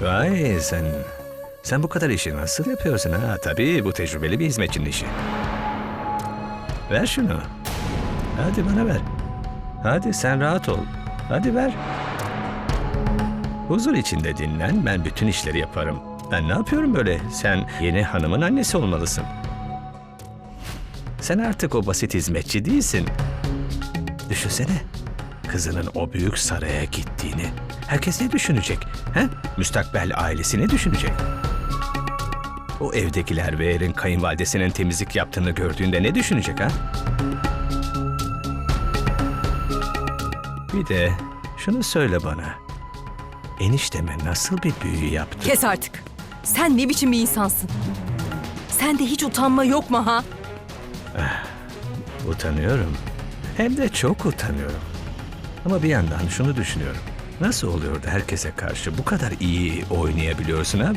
Vay sen... Sen bu kadar işi nasıl yapıyorsun ha? Tabii bu tecrübeli bir hizmetçinin işi. Ver şunu. Hadi bana ver. Hadi sen rahat ol. Hadi ver. Huzur içinde dinlen, ben bütün işleri yaparım. Ben ne yapıyorum böyle? Sen yeni hanımın annesi olmalısın. Sen artık o basit hizmetçi değilsin. Düşünsene. Kızının o büyük saraya gittiğini. Herkes ne düşünecek? He? Müstakbel ailesi ne düşünecek? O evdekiler ve Erin kayınvalidesinin temizlik yaptığını gördüğünde ne düşünecek ha? Bir de şunu söyle bana. Enişteme nasıl bir büyü yaptı? Kes artık. Sen ne biçim bir insansın? Sende hiç utanma yok mu ha? Utanıyorum. Hem de çok utanıyorum. Ama bir yandan şunu düşünüyorum. Nasıl oluyor da herkese karşı bu kadar iyi oynayabiliyorsun ha?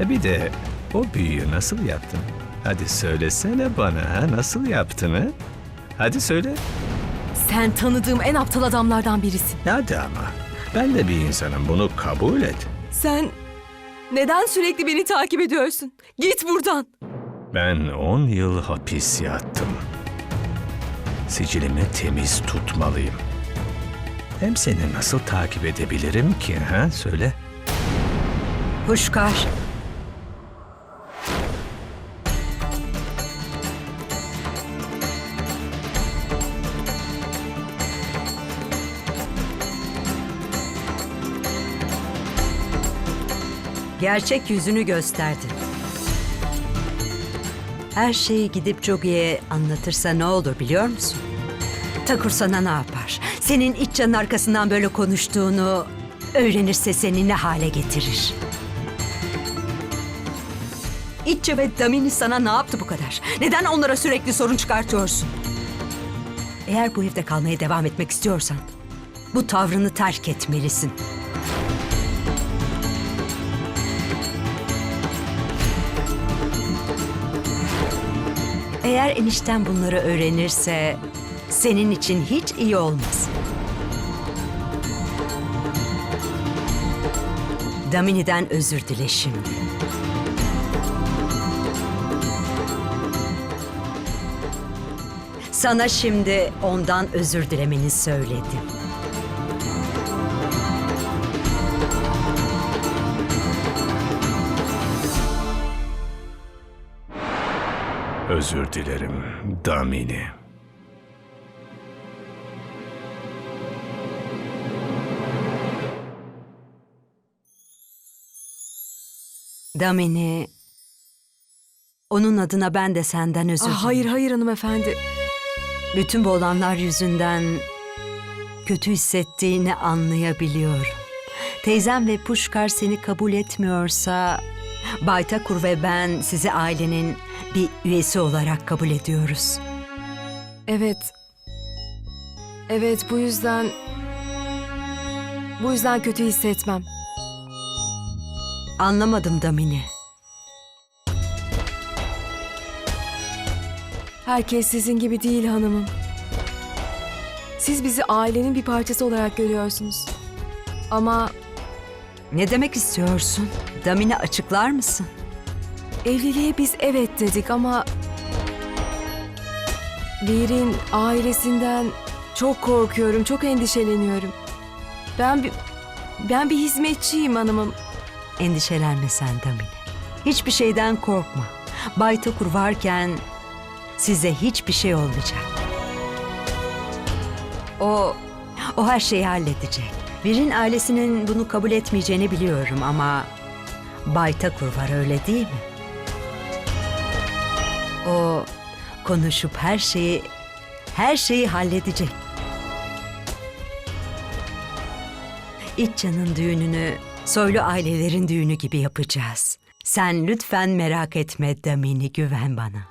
bir de o büyüyü nasıl yaptın? Hadi söylesene bana ha? Nasıl yaptın ha? Hadi söyle. Sen tanıdığım en aptal adamlardan birisin. Hadi ama. Ben de bir insanım. Bunu kabul et. Sen neden sürekli beni takip ediyorsun? Git buradan. Ben 10 yıl hapis yattım. Sicilimi temiz tutmalıyım. Hem seni nasıl takip edebilirim ki ha? Söyle. Puşkar. Gerçek yüzünü gösterdin. Her şeyi gidip Jogi'ye anlatırsa ne olur biliyor musun? Takur sana ne yapar? Senin iç canın arkasından böyle konuştuğunu öğrenirse seni ne hale getirir? İtçe ve Damini sana ne yaptı bu kadar? Neden onlara sürekli sorun çıkartıyorsun? Eğer bu evde kalmaya devam etmek istiyorsan bu tavrını terk etmelisin. Eğer enişten bunları öğrenirse senin için hiç iyi olmaz. Damini'den özür dile şimdi. Sana şimdi ondan özür dilemeni söyledim. Özür dilerim Damini. Damini, onun adına ben de senden özür Ah, dilerim. hayır hayır hanımefendi. Bütün bu olanlar yüzünden kötü hissettiğini anlayabiliyorum. Teyzem ve Puşkar seni kabul etmiyorsa Baytakur ve ben sizi ailenin bir üyesi olarak kabul ediyoruz. Evet. Evet bu yüzden... Bu yüzden kötü hissetmem. Anlamadım Damini. Herkes sizin gibi değil hanımım. Siz bizi ailenin bir parçası olarak görüyorsunuz. Ama Ne demek istiyorsun? Damini açıklar mısın? Evliliğe biz evet dedik ama... Vir'in ailesinden çok korkuyorum, çok endişeleniyorum. Ben bir, ben bir hizmetçiyim hanımım. Endişelenme sen Damini. Hiçbir şeyden korkma. Baytakur varken size hiçbir şey olmayacak. O, o her şeyi halledecek. Vir'in ailesinin bunu kabul etmeyeceğini biliyorum ama Baytakur var öyle değil mi? O konuşup her şeyi her şeyi halledecek. İtcan'ın düğününü soylu ailelerin düğünü gibi yapacağız. Sen lütfen merak etme Damini güven bana.